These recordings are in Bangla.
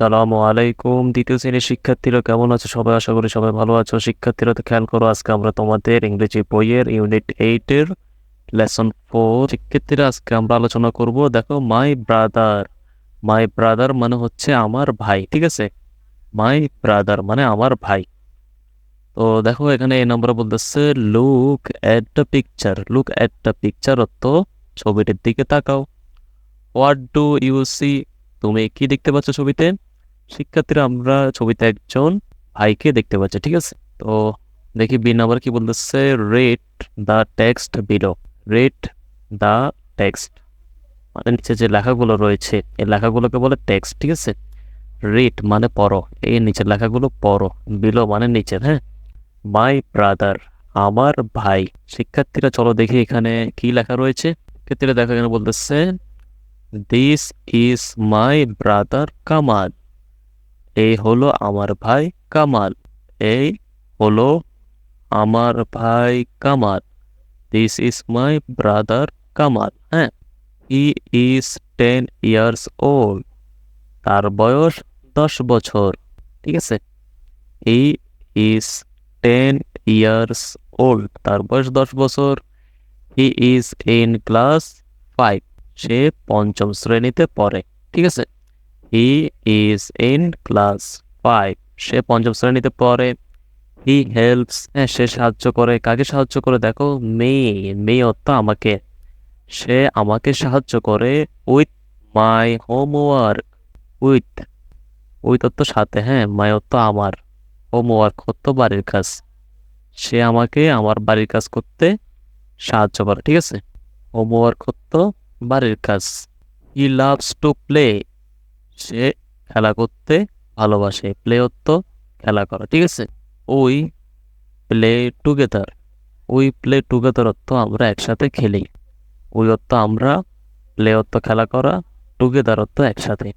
আসসালামু আলাইকুম। দ্বিতীয় শ্রেণির শিক্ষার্থীরা কেমন আছো? সবাই আশা করি সবাই ভালো আছো। শিক্ষার্থীরা তো খেয়াল করো, আজকে আমরা তোমাদের ইংরেজি বইয়ের ইউনিট এইটের লেসন ফোর শিক্ষার্থীরা আজকে আমরা আলোচনা করব। দেখো মাই ব্রাদার মাই ব্রাদার মানে হচ্ছে আমার ভাই ঠিক আছে? মাই ব্রাদার মানে আমার ভাই। তো দেখো, এখানে এই নম্বরে বলতেছে look at the picture look at the picture অর্থ ছবিটির দিকে তাকাও। হোয়াট ডু ইউ সি তুমি কি দেখতে পাচ্ছ ছবিতে? শিক্ষার্থীরা আমরা ছবিতে একজন ভাইকে দেখতে পাচ্ছি, ঠিক আছে? তো দেখি বি নাম্বার কি বলতেছে read the text below read the text মানে নিচে যে লেখাগুলো রয়েছে, এই লেখাগুলোকে বলে টেক্সট ঠিক আছে? রেট মানে পড়ো, এই নিচের লেখাগুলো পড়ো বিলো মানে নিচের হ্যাঁ? মাই ব্রাদার আমার ভাই, শিক্ষার্থীরা চলো দেখি এখানে কি লেখা রয়েছে। শিক্ষার্থীরা দেখো এখানে বলতেছে this is my brother Kamal. এই হলো আমার ভাই কামাল এই হলো আমার ভাই Kamal. This is my brother Kamal হ্যাঁ। He is ten years old তার বয়স দশ বছর, ঠিক আছে? He is ten years old তার বয়স দশ বছর। He is in class five সে পঞ্চম শ্রেণীতে পড়ে, ঠিক আছে? He is in class five সে পঞ্চম শ্রেণীতে পড়ে। হি হেল্পস হ্যাঁ সে সাহায্য করে। কাকে সাহায্য করে? দেখো, মেয়ে। মেয়ে অর্থ আমাকে। সে আমাকে সাহায্য করে with my homework with with অর্থ সাথে হ্যাঁ মাই অর্থ আমার। হোমওয়ার্ক অর্থ বাড়ির কাজ। সে আমাকে আমার বাড়ির কাজ করতে সাহায্য করে, ঠিক আছে? হোমওয়ার্ক অর্থ বাড়ির কাজ। হি লাভস টু প্লে সে খেলা করতে ভালোবাসে প্লে অর্থ খেলা করা, ঠিক আছে? We play together we play together অর্থ আমরা একসাথে খেলি, ওই অর্থ আমরা প্লে অর্থ খেলা করা টুগেদার অর্থ একসাথে।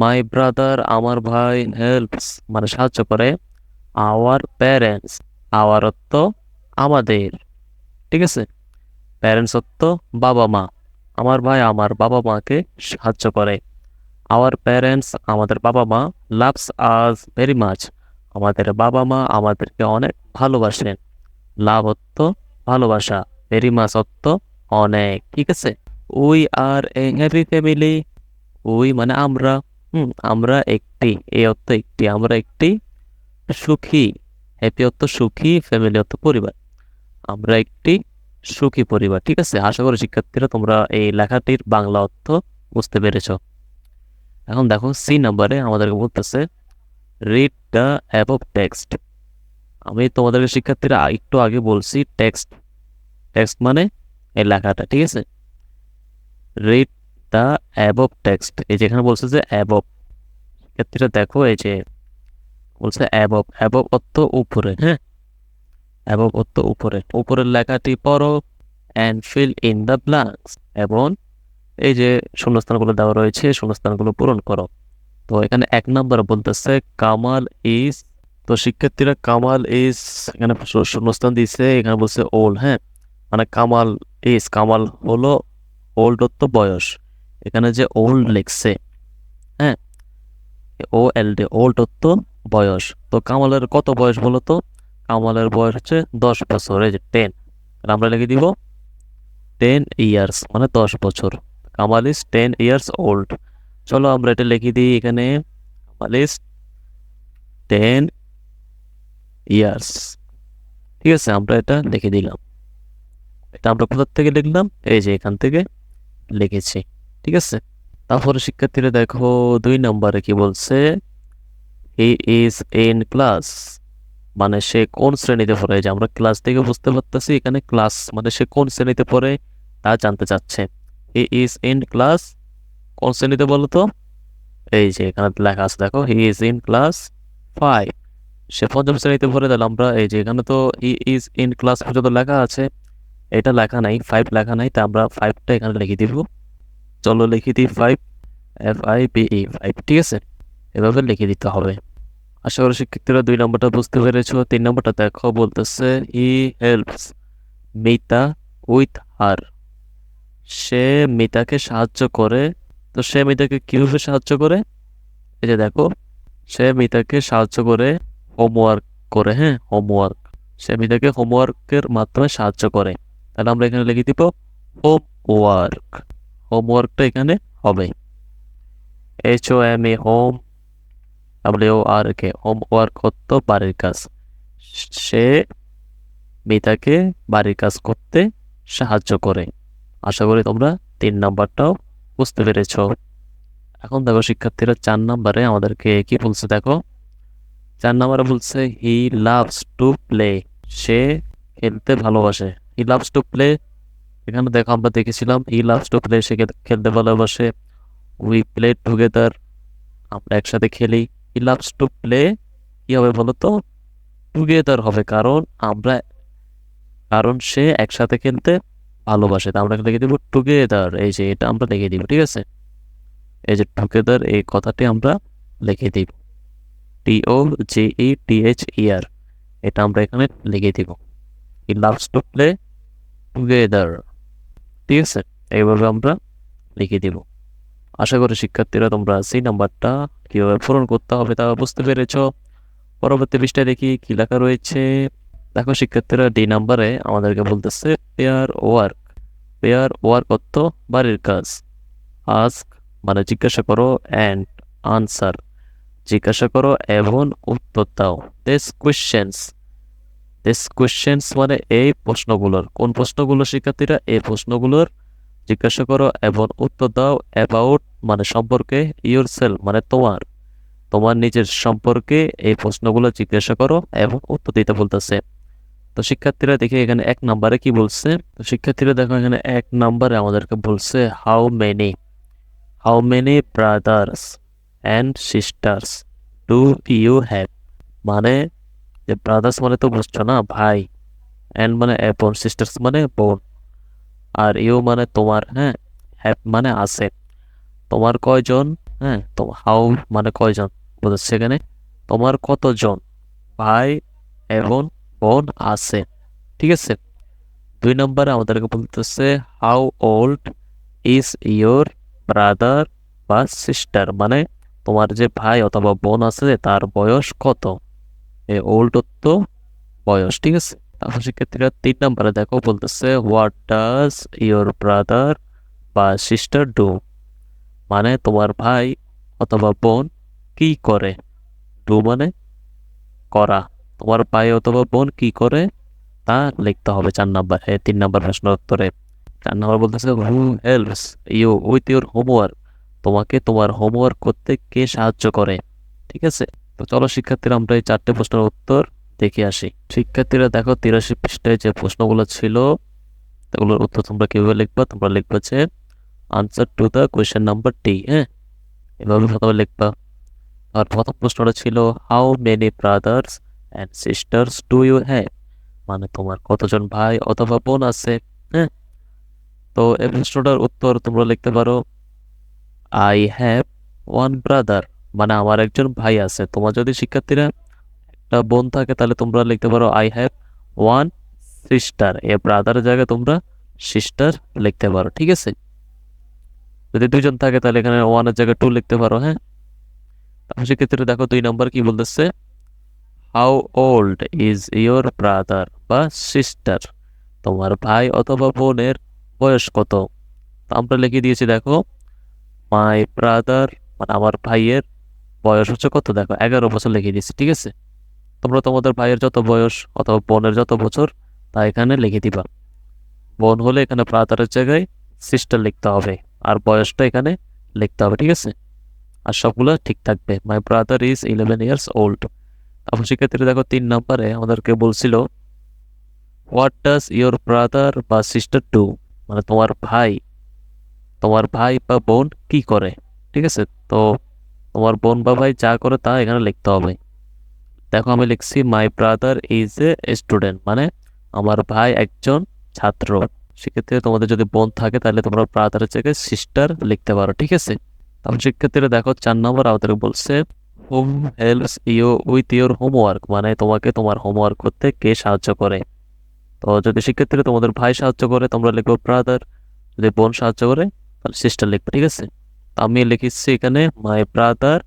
মাই ব্রাদার আমার ভাই হেল্পস মানে সাহায্য করে আওয়ার প্যারেন্টস আওয়ার অর্থ আমাদের, ঠিক আছে? প্যারেন্টস অর্থ বাবা মা আমার ভাই আমার বাবা মাকে সাহায্য করে। আওয়ার প্যারেন্টস আমাদের বাবা মা লাভস আজ ভেরি মাচ আমাদের বাবা মা আমাদেরকে অনেক ভালোবাসেন। লাভ অর্থ ভালোবাসা ভেরি মাচ অর্থ অনেক, ঠিক আছে? We are a happy family we মানে আমরা, হুম, আমরা একটি, এই অর্থ একটি, আমরা একটি সুখী হ্যাপি অর্থ সুখী ফ্যামিলি অর্থ পরিবার। আমরা একটি সুখী পরিবার, ঠিক আছে? আশা করি শিক্ষার্থীরা তোমরা এই লেখাটির বাংলা অর্থ বুঝতে পেরেছ। এখন দেখো সি নাম্বারে আমাদেরকে বলতেছে রিড দ্য অ্যাবভ টেক্সট আমি তোমাদেরকে শিক্ষার্থীরা একটু আগে বলছি টেক্সট টেক্সট মানে এই লেখাটা, ঠিক আছে? রিড দ্য অ্যাবভ টেক্সট এই যেখানে বলছে যে অ্যাবভ শিক্ষার্থীরা দেখো এই যে বলছে অ্যাবভ অ্যাবভ অর্থ উপরে হ্যাঁ? এবং অর্থ উপরে, উপরের লেখাটি পড়ো and fill in the blanks এবং এই যে শূন্যস্থানগুলো দেওয়া রয়েছে, শূন্যস্থানগুলো পূরণ করো। তো এখানে এক নম্বর বলতেছে, কামাল ইজ তো শিক্ষার্থীরা কামাল ইজ এখানে শূন্যস্থান দিছে এখানে বলছে ওল্ড হ্যাঁ? মানে কামাল ইজ কামাল হলো ওল্ড অর্থ বয়স। এখানে যে ওল্ড লিখছে হ্যাঁ? ও এল ডি ওল্ড অর্থ বয়স। তো কামালের কত বয়স বলো তো? কামালের বয়স হচ্ছে দশ বছর, এই যে টেন। আমরা লিখে দিব, টেন ইয়ার্স মানে দশ বছর। Kamal is ten years old চলো আমরা এটা লিখে দিই এখানে। কামাল ইজ টেন ইয়ার্স ঠিক আছে, আমরা এটা লিখে দিলাম। এটা আমরা কোথা থেকে লিখলাম? এই যে এখান থেকে লিখেছি। ঠিক আছে? তারপরে শিক্ষার্থীরা দেখো, দুই নম্বরে কি বলছে? হি ইজ ইন ক্লাস মানে সে কোন শ্রেণীতে পড়ে? যে আমরা ক্লাস থেকে বুঝতে পারতেছি, এখানে ক্লাস মানে সে কোন শ্রেণীতে পড়ে তা জানতে চাচ্ছে। হি ইজ ইন ক্লাস কোন শ্রেণীতে বলো তো এই যে এখানে লেখা আছে, দেখো he is in class five সে পঞ্চম শ্রেণীতে পড়ে তাহলে আমরা এই যে এখানে তো হি ইজ ইন ক্লাস পর্যন্ত লেখা আছে, এটা লেখা নাই ফাইভ লেখা নাই, তা আমরা ফাইভটা এখানে লিখে দিব। চলো লিখে দিই five F I V E five ঠিক আছে? এভাবে লিখে দিতে হবে। আশা করি শিক্ষার্থীরা দুই নম্বরটা বুঝতে পেরেছ। তিন নম্বরটা দেখো, বলতেছে he helps Mita with her সে মিতাকে সাহায্য করে, তো সে মিতাকে কীভাবে সাহায্য করে? এই যে দেখো, সে মিতাকে সাহায্য করে হোমওয়ার্ক করে হ্যাঁ হোমওয়ার্ক সে মিতাকে হোমওয়ার্কের মাধ্যমে সাহায্য করে। তাহলে আমরা এখানে লিখে দিব হোমওয়ার্ক হোমওয়ার্কটা এখানে হবে। H O M E home W R K homework করতো বাড়ির কাজ। সে মিতাকে বাড়ির কাজ করতে সাহায্য করে। আশা করি তোমরা তিন নাম্বারটাও বুঝতে পেরেছ। এখন দেখো শিক্ষার্থীরা চার নাম্বারে আমাদেরকে কি বলছে দেখো। চার নাম্বারে বলছে হি লাভস টু প্লে সে খেলতে ভালোবাসে। হি লাভস টু প্লে এখানে দেখো আমরা দেখেছিলাম হি লাভস টু প্লে সে খেলতে ভালোবাসে। উই প্লে টুগেদার আমরা একসাথে খেলি। হি লাভস টু প্লে কি হবে বলো তো টুগেদার হবে। কারণ আমরা কারণ সে একসাথে খেলতে ভালোবাসে, তা আমরা লিখে দিব টুগেদার এই যে এটা আমরা লিখে দিব, ঠিক আছে? এই যে টুগেদার এই কথাটি আমরা লিখে দিব। টি ও J E T H E আর এটা আমরা এখানে লিখে দিব। He loves to play together ঠিক আছে? এইভাবে আমরা লিখে দিব। আশা করি শিক্ষার্থীরা তোমরা সেই নাম্বারটা কীভাবে পূরণ করতে হবে তা বুঝতে পেরেছ। পরবর্তী পৃষ্ঠায় দেখি কি লেখা রয়েছে। দেখো শিক্ষার্থীরা ডি নাম্বারে আমাদেরকে বলতেছে পেয়ার ওয়ার্ক পেয়ার ওয়ার্ক অর্থ বাড়ির কাজ। আস্ক মানে জিজ্ঞাসা করো অ্যান্ড আনসার জিজ্ঞাসা করো এবং উত্তর দাও। দিস কোয়েশ্চেন্স দিস কোয়েশ্চেন্স মানে এই প্রশ্নগুলোর। কোন প্রশ্নগুলো শিক্ষার্থীরা? এই প্রশ্নগুলোর জিজ্ঞাসা করো এবং উত্তর দাও অ্যাবাউট মানে সম্পর্কে ইউর সেল মানে তোমার। তোমার নিজের সম্পর্কে এই প্রশ্নগুলো জিজ্ঞাসা করো এবং উত্তর দিতে বলতেছে। তো শিক্ষার্থীরা দেখে এখানে এক নম্বরে কি বলছে? তো শিক্ষার্থীরা দেখো এখানে এক নম্বরে আমাদেরকে বলছে how many how many brothers and sisters do you have মানে যে ব্রাদার্স মানে তো বুঝছ না, ভাই। অ্যান্ড মানে বোন সিস্টার্স মানে বোন আর ইউ মানে তোমার হ্যাঁ হ্যাভ মানে আছে। তোমার কয়জন? হ্যাঁ তো হাউ মানে কয়জন? বোঝাচ্ছে এখানে। তোমার কতজন? ভাই এবং বোন আছে। ঠিক আছে? দুই নম্বরে আমাদেরকে বলতেছে how old is your brother বা সিস্টার মানে তোমার যে ভাই অথবা বোন আছে, তার বয়স কত? এ ওল্ড তো বয়স, ঠিক আছে? তারপর শিক্ষার্থীরা তিন নম্বরে দেখো বলতেছে হোয়াট ডাজ ইয়োর ব্রাদার বা সিস্টার ডু মানে তোমার ভাই অথবা বোন কি করে? ডু মানে করা। তোমার ভাই অথবা বোন কি করে? তা লিখতে হবে চার নাম্বার তিন নাম্বার প্রশ্ন উত্তরে। চার নাম্বার বলতেছে who helps you with your homework তোমাকে তোমার হোমওয়ার্ক করতে কে সাহায্য করে? ঠিক আছে? তো চলো শিক্ষার্থীরা, আমরা এই চারটে প্রশ্নের উত্তর দেখে আসি। শিক্ষার্থীরা, দেখো তিরাশি পৃষ্ঠায় যে প্রশ্নগুলো ছিল সেগুলোর উত্তর তোমরা কীভাবে লিখবা? তোমরা লিখবা যে answer to the question number টি হ্যাঁ? এভাবে প্রথমে লিখবা। আর প্রথম প্রশ্নটা ছিল how many brothers and sisters do you have মানে তোমার কতজন ভাই অথবা বোন আছে? হ্যাঁ? তো এই প্রশ্নটার উত্তর তোমরা লিখতে পারো আই হ্যাভ ওয়ান ব্রাদার মানে আমার একজন ভাই আছে। তোমার যদি শিক্ষার্থীরা একটা বোন থাকে, তাহলে তোমরা লিখতে পারো আই হ্যাভ ওয়ান সিস্টার এ ব্রাদারের জায়গায় তোমরা সিস্টার লিখতে পারো, ঠিক আছে? যদি দুজন থাকে, তাহলে এখানে ওয়ানের জায়গায় টু লিখতে পারো হ্যাঁ? সেক্ষেত্রে দেখো দুই নম্বর কি বলতেছে? How old is your brother বা সিস্টার তোমার ভাই অথবা বোনের বয়স কত? আমরা লিখে দিয়েছি, দেখো। মাই ব্রাদার মানে আমার ভাইয়ের বয়স হচ্ছে কত? দেখো, এগারো বছর লিখে দিয়েছি, ঠিক আছে? তোমরা তোমাদের ভাইয়ের যত বয়স অথবা বোনের যত বছর, তা এখানে লিখে দিবা। বোন হলে এখানে ব্রাদারের জায়গায় সিস্টার লিখতে হবে, আর বয়সটা এখানে লিখতে হবে, ঠিক আছে? আর সবগুলো ঠিক থাকবে। My brother is eleven years old তারপর শিক্ষার্থীরা দেখো, তিন নম্বরে আমাদেরকে বলছিল হোয়াট ডাজ ইয়োর ব্রাদার বা সিস্টার টু মানে তোমার ভাই তোমার ভাই বা বোন কি করে? ঠিক আছে? তো তোমার বোন বা ভাই যা করে তা এখানে লিখতে হবে। দেখো, আমি লিখছি my brother is a student মানে আমার ভাই একজন ছাত্র। সেক্ষেত্রে তোমাদের যদি বোন থাকে, তাহলে তোমরা ব্রাদারের জায়গায় সিস্টার লিখতে পারো, ঠিক আছে? তারপর শিক্ষার্থীরা দেখো, চার নম্বর আমাদের বলছে who helps you with your homework মানে তোমাকে তোমার হোমওয়ার্ক করতে কে সাহায্য করে? তো যদি শিক্ষার্থীরা তোমাদের ভাই সাহায্য করে, তোমরা লিখব ব্রাদার যদি বোন সাহায্য করে, তাহলে সিস্টার লিখবে, ঠিক আছে? আমি লিখেছি এখানে my brother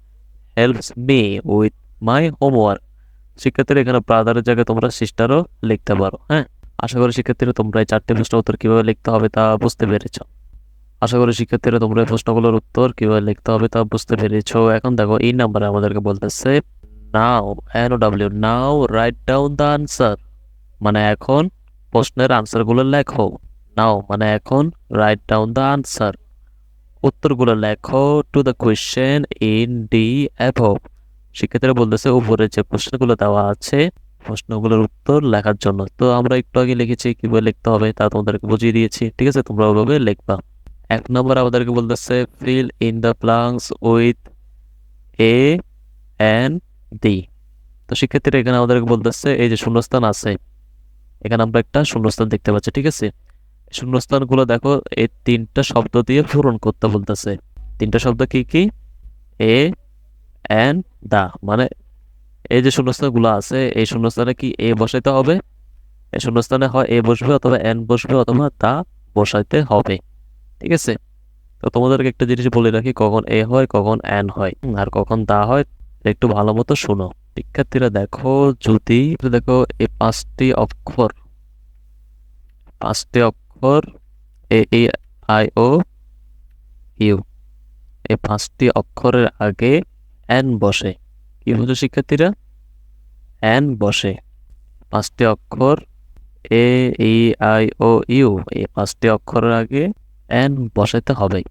helps me with my homework শিক্ষার্থীরা এখানে ব্রাদারের জায়গায় তোমরা সিস্টারও লিখতে পারো হ্যাঁ? আশা করি শিক্ষার্থীরা তোমরা এই চারটে প্রশ্ন উত্তর কীভাবে লিখতে হবে তা বুঝতে পেরেছ। আশা করি শিক্ষার্থীরা তোমরা প্রশ্নগুলোর উত্তর কীভাবে লিখতে হবে তা বুঝতে পেরেছ। এখন দেখো, এই নাম্বারে আমাদেরকে বলতেছে, now N O W now write down the answer মানে এখন প্রশ্নের আনসারগুলো লেখো। নাও মানে এখন রাইট ডাউন দ্য আনসার উত্তরগুলো লেখো to the question in the above শিক্ষার্থীরা বলতেছে উপরে যে প্রশ্নগুলো দেওয়া আছে, প্রশ্নগুলোর উত্তর লেখার জন্য। তো আমরা একটু আগে লিখেছি, কীভাবে লিখতে হবে তা তোমাদেরকে বুঝিয়ে দিয়েছি। ঠিক আছে, তোমরা ওভাবে লিখবা। এক নম্বর আমাদেরকে বলতেছে fill in the blanks with A N D তো শিক্ষার্থীরা এখানে আমাদেরকে বলতেছে, এই যে শূন্যস্থান আছে, এখানে আমরা একটা শূন্যস্থান দেখতে পাচ্ছি, ঠিক আছে? শূন্যস্থানগুলো দেখো, এই তিনটা শব্দ দিয়ে পূরণ করতে বলতেছে। তিনটা শব্দ কি কি? এ এন দা মানে এই যে শূন্যস্থানগুলো আছে, এই শূন্যস্থানে কি এ বসাইতে হবে? এই শূন্যস্থানে হয় এ বসবে অথবা এন বসবে অথবা দা বসাইতে হবে। ঠিক আছে? তো তোমাদেরকে একটা জিনিস বলে রাখি, কখন এ হয়, কখন এন হয়। আর কখন দা হয় একটু ভালো মতো শোনো। শিক্ষার্থীরা দেখো, যদি দেখো এই পাঁচটি অক্ষর পাঁচটি অক্ষর, এ আই, ও, ইউ। এই পাঁচটি অক্ষরের আগে এন বসে। কি বুঝো শিক্ষার্থীরা? এন বসে। পাঁচটি অক্ষর, এ, ই, আই, ও, ইউ। এই পাঁচটি অক্ষরের আগে এন বসাইতে হবে।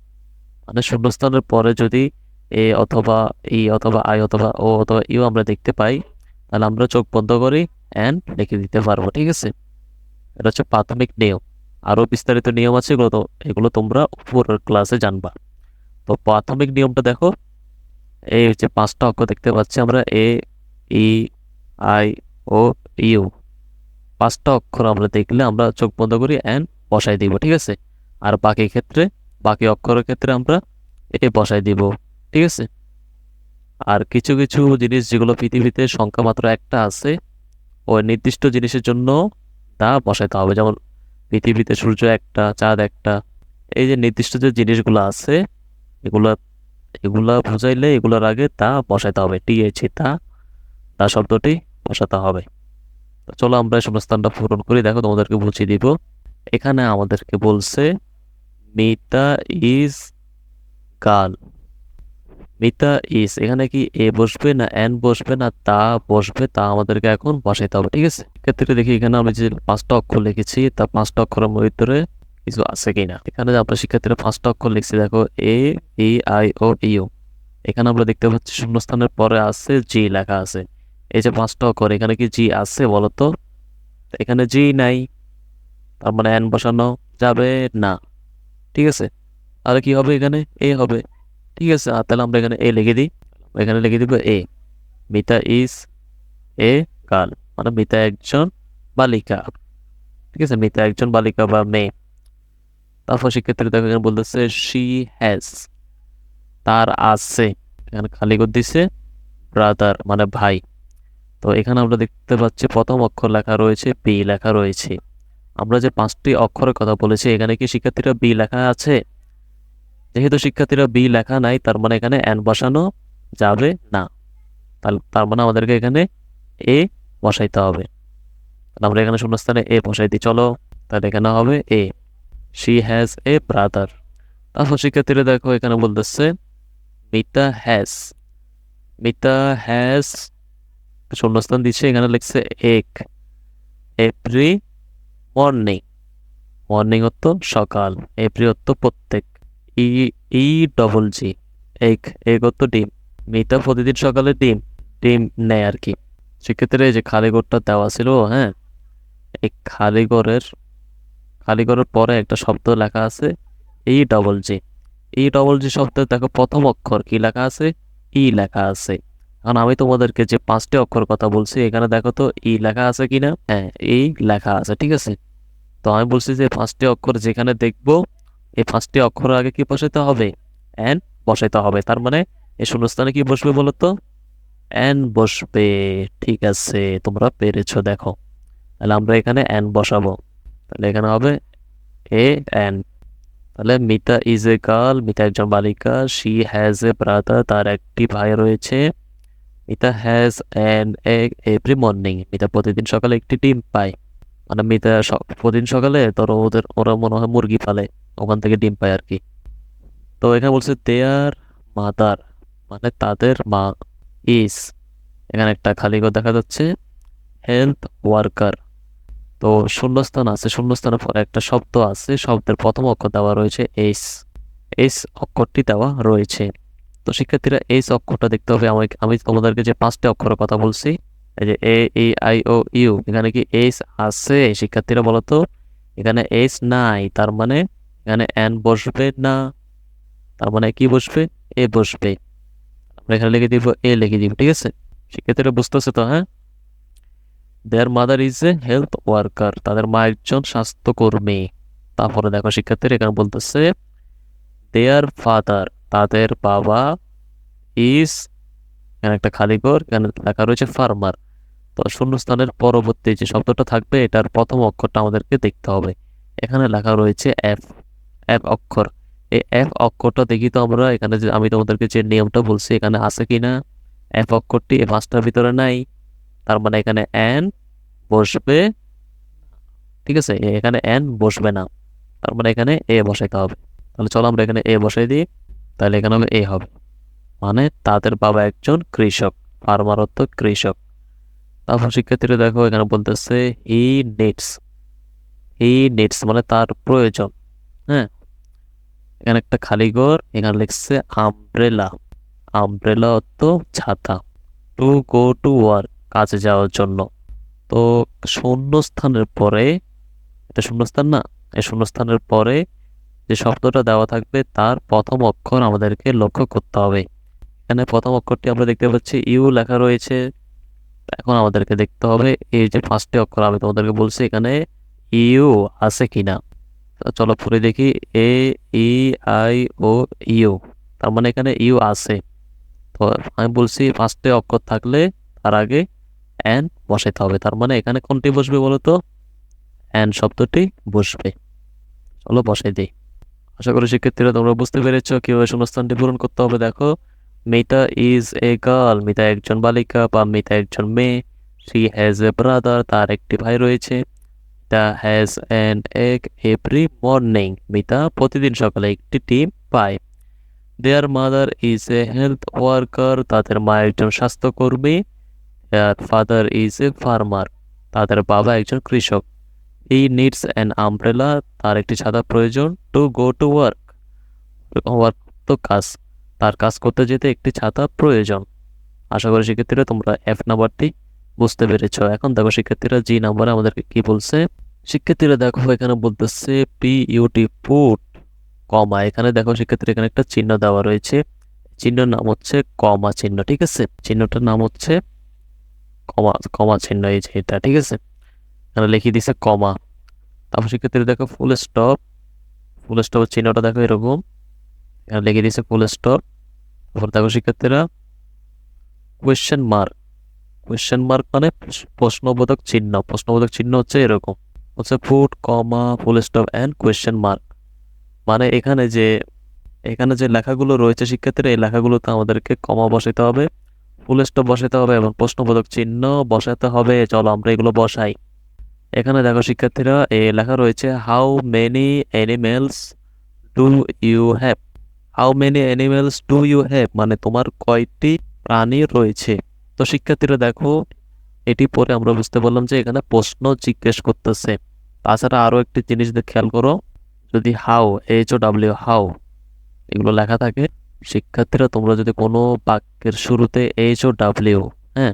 মানে শূন্যস্থানের পরে যদি এ অথবা ই অথবা আই অথবা ও অথবা ইউ আমরা দেখতে পাই, তাহলে আমরা চোখ বন্ধ করে এন লিখে দিতে পারব, ঠিক আছে? এটা হচ্ছে প্রাথমিক নিয়ম। আরও বিস্তারিত নিয়ম আছে এগুলো তো, এগুলো তোমরা উপরের ক্লাসে জানবা। তো প্রাথমিক নিয়মটা দেখো। এই হচ্ছে পাঁচটা অক্ষর দেখতে পাচ্ছি আমরা, এ, ই, আই, ও, ইউ। পাঁচটা অক্ষর আমরা দেখলে আমরা চোখ বন্ধ করি এন বসাই দিব, ঠিক আছে? আর বাকি ক্ষেত্রে, বাকি অক্ষরের ক্ষেত্রে আমরা এ বসাই দিব, ঠিক আছে? আর কিছু কিছু জিনিস যেগুলো পৃথিবীতে সংখ্যা মাত্র একটা আছে, ওই নির্দিষ্ট জিনিসের জন্য তা বসাইতে হবে। যেমন পৃথিবীতে সূর্য একটা, চাঁদ একটা, এই যে নির্দিষ্ট যে জিনিসগুলো আছে, এগুলা এগুলা বুঝাইলে এগুলোর আগে তা বসাইতে হবে টি এইচ তা তা শব্দটি বসাতে হবে। চলো আমরা এই শূন্যস্থানটা পূরণ করি। দেখো তোমাদেরকে বুঝিয়ে দিব। এখানে আমাদেরকে বলছে Mita is girl Mita is, এখানে কি এ বসবে না এন বসবে না তা বসবে তা আমাদেরকে এখন বসাইতে হবে, ঠিক আছে? ক্ষেত্রে দেখি এখানে আমি যে পাঁচটা অক্ষর লিখেছি, তা পাঁচটা অক্ষরের ভিতরে কিছু আছে কিনা। এখানে আমরা শিক্ষার্থীরা পাঁচটা অক্ষর লিখছি, দেখো এ, ই, আই, ও ইউ এখানে আমরা দেখতে পাচ্ছি শূন্যস্থানের পরে আছে জি লেখা আছে। এই যে পাঁচটা অক্ষর, এখানে কি জি আছে বলতো এখানে জি নাই, তার মানে এন বসানো যাবে না। ঠিক আছে? আর কি হবে এখানে? এ হবে। ঠিক আছে, আর তাহলে আমরা এখানে এ লিখে দিই। এখানে লিখে দিব a. Mita is a girl মানে মিতা একজন বালিকা। ঠিক আছে, মিতা একজন বালিকা বা মেয়ে। তারপর শিক্ষার্থী দেখো এখানে বলতেছে শি হ্যাজ তার আছে। এখানে খালি করে দিছে ব্রাদার মানে ভাই। তো এখানে আমরা দেখতে পাচ্ছি প্রথম অক্ষর লেখা রয়েছে, পি লেখা রয়েছে। আমরা যে পাঁচটি অক্ষরের কথা বলেছি, এখানে কি শিক্ষার্থীরা বি লেখা আছে? যেহেতু শিক্ষার্থীরা বি লেখা নাই, তার মানে এখানে এন বসানো যাবে না। তার মানে আমাদেরকে এখানে এ বসাইতে হবে। আমরা এখানে শূন্যস্থানে এ বসাই দিই। চলো, তাহলে এখানে হবে a she has a brother তারপর শিক্ষার্থীরা দেখো, এখানে বলতেছে মিতা হ্যাজ মিতা হ্যাজ শূন্যস্থান দিচ্ছে, এখানে লিখছে এক এপ্রি মর্নিং মর্নিং হতো সকাল এপ্রি হতো প্রত্যেক। ই ই ডবল জি এক এক হতো ডিম। মিতা প্রতিদিন সকালে ডিম ডিম নেয় আর কি। সেক্ষেত্রে এই যে খালি ঘরটা দেওয়া ছিল হ্যাঁ এই খালি ঘরের খালি ঘরের পরে একটা শব্দ লেখা আছে, E double G E double G শব্দের দেখো প্রথম অক্ষর কি লেখা আছে? ই লেখা আছে। কারণ আমি তোমাদেরকে যে পাঁচটি অক্ষর কথা বলছি, এখানে দেখো তো ই লেখা আছে কিনা? হ্যাঁ এই লেখা আছে, ঠিক আছে? তো আমি বলছি যে পাঁচটি অক্ষর যেখানে দেখব, এই পাঁচটি অক্ষর আগে কি বসাইতে হবে? এন বসাইতে হবে। তার মানে এই শূন্যস্থানে কি বসবে বলো তো বসবে, ঠিক আছে, তোমরা পেরেছ, দেখো। তাহলে আমরা এখানে এন বসাবো। তাহলে এখানে হবে এ এন। তাহলে Mita is a girl, Mita একজন বালিকা, শি হ্যাজ এ ব্রাদার, তার একটি ভাই রয়েছে। Mita has an egg every morning Mita প্রতিদিন সকালে একটি ডিম পায়। মানে মিতা প্রতিদিন সকালে ধরো ওদের, ওরা মনে হয় মুরগি পালে। ওখান থেকে ডিম পায় আর কি তো এখানে বলছে দেয়ার মাদার মানে তাদের মা ইজ এখানে একটা খালি ঘর দেখা যাচ্ছে। হেলথ ওয়ার্কার তো শূন্যস্থান আছে। শূন্যস্থানের পরে একটা শব্দ আছে। শব্দের প্রথম অক্ষর দেওয়া রয়েছে এইস এইস অক্ষরটি দেওয়া রয়েছে। তো শিক্ষার্থীরা এইস অক্ষরটা দেখতে হবে। আমাকে আমি তোমাদেরকে যে পাঁচটি অক্ষরের কথা বলছি, এই যে এ, ই, আই, ও, ইউ, এখানে কি এইস আছে? শিক্ষার্থীরা বলো তো, এখানে এইস নাই, তার মানে এখানে এন বসবে না, তার মানে কি বসবে? এ বসবে। আমরা এখানে লিখে দিব, এ লিখে দিব, ঠিক আছে? শিক্ষার্থীরা বুঝতেছে তো হ্যাঁ? Their mother is a health worker তাদের মা একজন স্বাস্থ্যকর্মী। তারপরে দেখো, শিক্ষার্থীরা এখানে বলতেছে দেয়ার ফাদার তাদের বাবা ইজ এখানে একটা খালি ঘর, এখানে লেখা রয়েছে ফার্মার। তো শূন্যস্থানের পরবর্তী যে শব্দটা থাকবে, এটার প্রথম অক্ষরটা আমাদেরকে দেখতে হবে। এখানে লেখা রয়েছে এফ এফ অক্ষর। এই এফ অক্ষরটা দেখি তো আমরা, এখানে যে আমি তোমাদেরকে যে নিয়মটা বলছি, এখানে আছে কি না এফ অক্ষরটি এ পাঁচটার ভিতরে নাই। তার মানে এখানে এন বসবে, ঠিক আছে? এখানে এন বসবে না। তার মানে এখানে এ বসাইতে হবে। তাহলে চলো আমরা এখানে এ বসাই দিই। তাহলে এখানে হবে এ হবে। মানে তাদের বাবা একজন কৃষক ফার্মার অর্থ কৃষক। তারপর শিক্ষার্থীরা দেখো এখানে বলতেছে হি নিডস হি নিডস মানে তার প্রয়োজন হ্যাঁ? এখানে একটা খালি ঘর, এখানে লিখছে আমব্রেলা আমব্রেলা অর্থ ছাতা। টু গো টু ওয়ার্ক কাজে যাওয়ার জন্য। তো শূন্যস্থানের পরে, এটা শূন্যস্থান না, এই শূন্যস্থানের পরে যে শব্দটা দেওয়া থাকবে তার প্রথম অক্ষর আমাদেরকে লক্ষ্য করতে হবে। এখানে প্রথম অক্ষরটি আমরা দেখতে পাচ্ছি, ইউ লেখা রয়েছে। এখন আমাদেরকে দেখতে হবে এই যে ফার্স্টে অক্ষর আমি তোমাদেরকে বলছি এখানে ইউ আছে কিনা। চলো পরে দেখি, এ, ই, আই, ও, ইউ। তার মানে এখানে ইউ আছে। তো আমি বলছি ফার্স্টে অক্ষর থাকলে তার আগে অ্যান বসাইতে হবে। তার মানে এখানে কোনটি বসবে বলো তো অ্যান শব্দটি বসবে। চলো বসাই দিই। আশা করি শিক্ষার্থীরা তোমরা বুঝতে পেরেছ কীভাবে শূন্যস্থানটি পূরণ করতে হবে। দেখো, Mita is a girl Mita একজন বালিকা বা মিতা একজন মেয়ে শি হ্যাজ এ ব্রাদার তার একটি ভাই রয়েছে Mita has an egg every morning Mita প্রতিদিন সকালে একটি ডিম পায়। Their mother is a health worker তাদের মা একজন স্বাস্থ্যকর্মী their father is a farmer তাদের বাবা একজন কৃষক। হি নিডস অ্যান আমব্রেলা তার একটি ছাতা প্রয়োজন to go to work work তো কাজ, তার কাজ করতে যেতে একটি ছাতা প্রয়োজন। আশা করি শিক্ষার্থীরা তোমরা এফ নাম্বারটি বুঝতে পেরেছ। এখন দেখো শিক্ষার্থীরা জি নাম্বারে আমাদেরকে কি বলছে। শিক্ষার্থীরা দেখো এখানে বলতেছে পি ইউটি পুট কমা এখানে দেখো শিক্ষার্থীরা এখানে একটা চিহ্ন দেওয়া রয়েছে। চিহ্নের নাম হচ্ছে কমা চিহ্ন, ঠিক আছে? চিহ্নটার নাম হচ্ছে কমা কমা চিহ্ন এই যে এটা, ঠিক আছে? এখানে লিখিয়ে দিছে কমা। তারপর শিক্ষার্থীরা দেখো ফুল স্টপ ফুল স্টপের চিহ্নটা দেখো এরকম। এখানে লিখে দিয়েছে ফুল স্টপ তারপর দেখো শিক্ষার্থীরা কোয়েশ্চেন মার্ক কোয়েশ্চেন মার্ক মানে প্রশ্নবোধক চিহ্ন প্রশ্নবোধক চিহ্ন হচ্ছে এরকম। হচ্ছে foot comma full stop and question mark মানে এখানে যে এখানে যে লেখাগুলো রয়েছে শিক্ষার্থীরা এই লেখাগুলোতে আমাদেরকে কমা বসাতে হবে ফুল স্টপ বসাতে হবে এবং প্রশ্নবোধক চিহ্ন বসাতে হবে। চলো আমরা এগুলো বসাই। এখানে দেখো, শিক্ষার্থীরা, এ লেখা রয়েছে how many animals do you have how many animals do you have মানে তোমার কয়টি প্রাণী রয়েছে? তো শিক্ষার্থীরা দেখো, এটি পরে আমরা বুঝতে পারলাম যে এখানে প্রশ্ন জিজ্ঞেস করতেছে। তাছাড়া আরও একটি জিনিস খেয়াল করো, যদি how H O W how এগুলো লেখা থাকে, শিক্ষার্থীরা তোমরা যদি কোনো বাক্যের শুরুতে এইচ ও ডাব্লিউ হ্যাঁ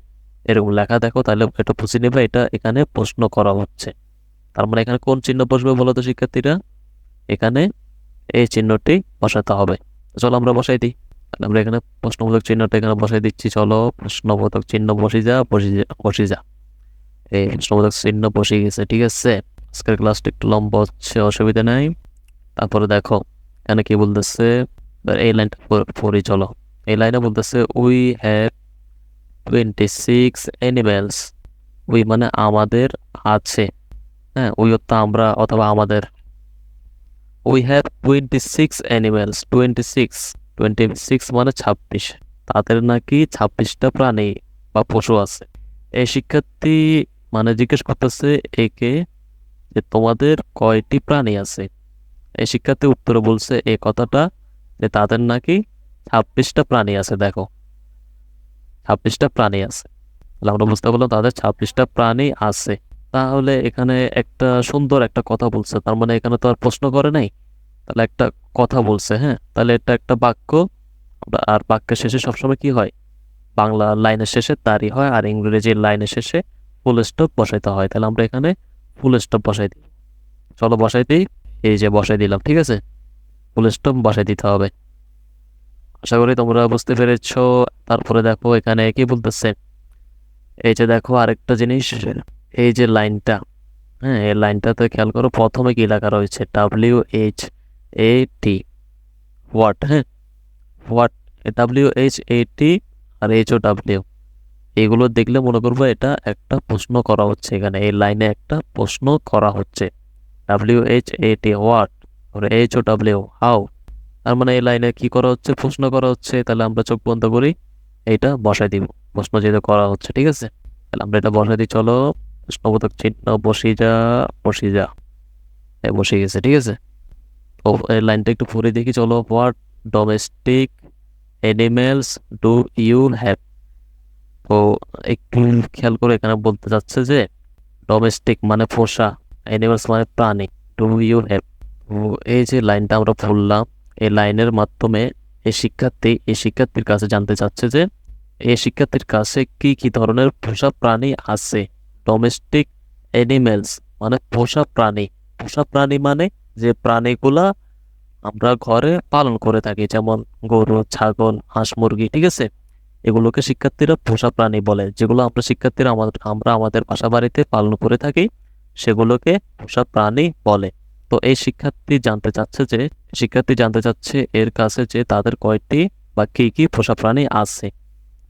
এরকম লেখা দেখো, তাহলে এটা বুঝে নেবে, এটা এখানে প্রশ্ন করা হচ্ছে। তার মানে এখানে কোন চিহ্ন বসবে বলো তো শিক্ষার্থীরা? এখানে এই চিহ্নটি বসাতে হবে। চলো আমরা বসাই দিই। আমরা এখানে প্রশ্নবোধক চিহ্নটা এখানে বসাই দিচ্ছি। চলো প্রশ্নবোধক চিহ্ন বসে যা বসে যা বসে যা। এই প্রশ্নবোধক চিহ্ন বসে গেছে, ঠিক আছে? আজকের ক্লাসটা একটু লম্বা হচ্ছে, অসুবিধা নাই। তারপরে দেখো, এখানে কি বলতেছে? এই লাইনটা পড়ি চলো। এই লাইনে বলতেছে we have twenty six animals we মানে আমাদের আছে। হ্যাঁ উই অর্থ আমরা অথবা আমাদের। We have twenty six animals twenty six twenty six মানে ছাব্বিশ। তাদের নাকি ছাব্বিশটা প্রাণী বা পশু আছে। এই শিক্ষার্থী মানে জিজ্ঞেস করতেছে, একে যে তোমাদের কয়টি প্রাণী আছে? এই শিক্ষার্থী উত্তরে বলছে এই কথাটা যে তাদের নাকি ছাব্বিশটা প্রাণী আছে, দেখো। ছাব্বিশটা প্রাণী আছে। তাহলে আমরা বুঝতে পারলাম তাদের ছাব্বিশটা প্রাণী আছে। তাহলে এখানে একটা সুন্দর একটা কথা বলছে। তার মানে এখানে তো আর প্রশ্ন করে নাই। তাহলে একটা কথা বলছে হ্যাঁ? তাহলে এটা একটা বাক্য। আর বাক্যের শেষে সবসময় কি হয়? বাংলা লাইনের শেষে তারই হয় আর ইংরেজি লাইনের শেষে ফুল স্টপ বসাইতে হয়। তাহলে আমরা এখানে ফুল স্টপ বসাই দিই। চলো বসাই দিই। এই যে বসাই দিলাম, ঠিক আছে? ফুল স্টপ বসাই দিতে হবে। আশা করি তোমরা বুঝতে পেরেছ। তারপরে দেখো এখানে কি বলতেছে। এই যে দেখো আরেকটা জিনিস, এই যে লাইনটা হ্যাঁ এই লাইনটাতে খেয়াল করো প্রথমে কি লেখা রয়েছে? W H A T what হ্যাঁ what W H A T R H O W এগুলো দেখলে মনে করব এটা একটা প্রশ্ন করা হচ্ছে এখানে, এই লাইনে একটা প্রশ্ন করা হচ্ছে। W H A T what H O W how তার মানে এই লাইনে কি করা হচ্ছে? প্রশ্ন করা হচ্ছে। তাহলে আমরা চোখ বন্ধ করি। এইটা বসাই দিব। প্রশ্ন যেহেতু করা হচ্ছে, ঠিক আছে? তাহলে আমরা এটা বসাই দিই। চলো, প্রশ্নবোধক চিহ্ন বসি যা বসি যা। বসে গেছে, ঠিক আছে? ও এই লাইনটা একটু পড়ে দেখি। চলো what domestic animals do you have তো একটু খেয়াল করে এখানে বলতে যাচ্ছে যে ডোমেস্টিক মানে পোষা অ্যানিমেলস মানে প্রাণী ডু ইউ হ্যাভ এই যে লাইনটা আমরা পড়লাম এই লাইনের মাধ্যমে এই শিক্ষার্থী এই শিক্ষার্থীর কাছে জানতে চাচ্ছে যে এই শিক্ষার্থীর কাছে কি কি ধরনের পোষা প্রাণী আছে? ডোমেস্টিক অ্যানিমেলস মানে পোষা প্রাণী। পোষা প্রাণী মানে যে প্রাণীগুলা আমরা ঘরে পালন করে থাকি, যেমন গরু, ছাগল, হাঁস, মুরগি, ঠিক আছে? এগুলোকে শিক্ষার্থীরা পোষা প্রাণী বলে, যেগুলো আমরা শিক্ষার্থীরা আমাদের, আমরা আমাদের বাসা বাড়িতে পালন করে থাকি, সেগুলোকে পোষা প্রাণী বলে। তো এই শিক্ষার্থী জানতে চাচ্ছে যে, শিক্ষার্থী জানতে চাচ্ছে এর কাছে যে তাদের কয়টি বা কি কি পোষা প্রাণী আছে।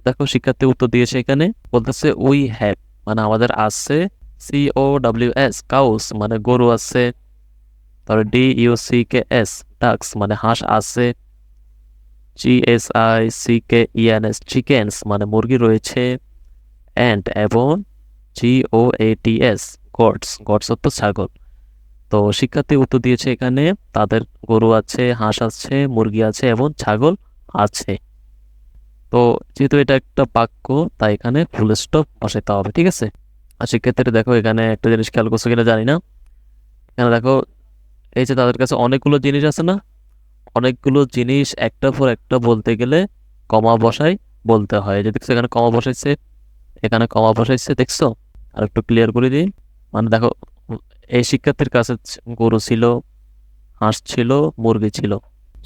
দেখো, শিক্ষার্থী উত্তর দিয়েছে এখানে, বলতেছে উই হ্যাভ মানে আমাদের আছে C O W S cows মানে গরু আছে, তারপরে D U C K S ducks মানে হাঁস আছে G S I C K E N S chickens মানে মুরগি রয়েছে অ্যান্ড এবং G O A T S goats goats অর্থ ছাগল। তো শিক্ষার্থী উত্তর দিয়েছে এখানে, তাদের গরু আছে, হাঁস আছে, মুরগি আছে এবং ছাগল আছে। তো যেহেতু এটা একটা বাক্য, তাই এখানে ফুল স্টপ বসাইতে হবে, ঠিক আছে? আর শিক্ষার্থীরা দেখো এখানে একটা জিনিস খেয়াল করছ কিনা জানি না। এখানে দেখো, এই যে তাদের কাছে অনেকগুলো জিনিস আছে না? অনেকগুলো জিনিস একটা পর একটা বলতে গেলে কমা বসাই বলতে হয়। যে দেখছ এখানে কমা বসাইছে, এখানে কমা বসাইছে, দেখছ? আর একটু ক্লিয়ার করে দিই। মানে দেখো এই শিক্ষার্থীর কাছে গরু ছিল, হাঁস ছিল, মুরগি ছিল।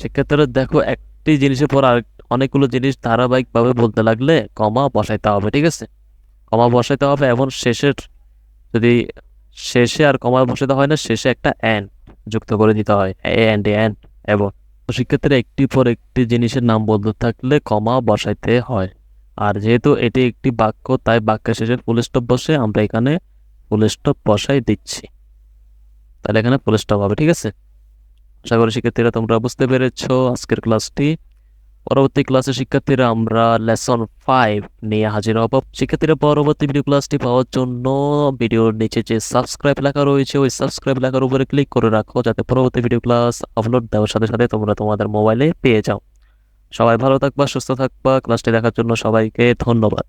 শিক্ষার্থীরা দেখো, একটি জিনিসের পর আর অনেকগুলো জিনিস ধারাবাহিকভাবে বলতে লাগলে কমা বসাইতে হবে, ঠিক আছে? কমা বসাইতে হবে এবং শেষের যদি শেষে আর কমা বসাতে হয় না, শেষে একটা অ্যান্ড যুক্ত করে দিতে হয় এ অ্যান্ড অ্যান্ড এবং শিক্ষার্থীরা একটি পর একটি জিনিসের নাম বলতে থাকলে কমা বসাইতে হয়। আর যেহেতু এটি একটি বাক্য, তাই বাক্যের শেষে ফুল স্টপ বসে আমরা এখানে ফুল স্টপ বসাই দিচ্ছি। তাহলে এখানে ফুল স্টপ হবে, ঠিক আছে? আশা করি শিক্ষার্থীরা তোমরা বুঝতে পেরেছ আজকের ক্লাসটি। পরবর্তী ক্লাসে শিক্ষার্থীরা আমরা লেসন ফাইভ নিয়ে হাজির হব। শিক্ষার্থীরা, পরবর্তী ভিডিও ক্লাসটি পাওয়ার জন্য ভিডিওর নিচে যে সাবস্ক্রাইব লেখা রয়েছে, ওই সাবস্ক্রাইব লেখার উপরে ক্লিক করে রাখো, যাতে পরবর্তী ভিডিও ক্লাস আপলোড দেওয়ার সাথে সাথে তোমরা তোমাদের মোবাইলে পেয়ে যাও। সবাই ভালো থাকবা, সুস্থ থাকবা। ক্লাসটি দেখার জন্য সবাইকে ধন্যবাদ।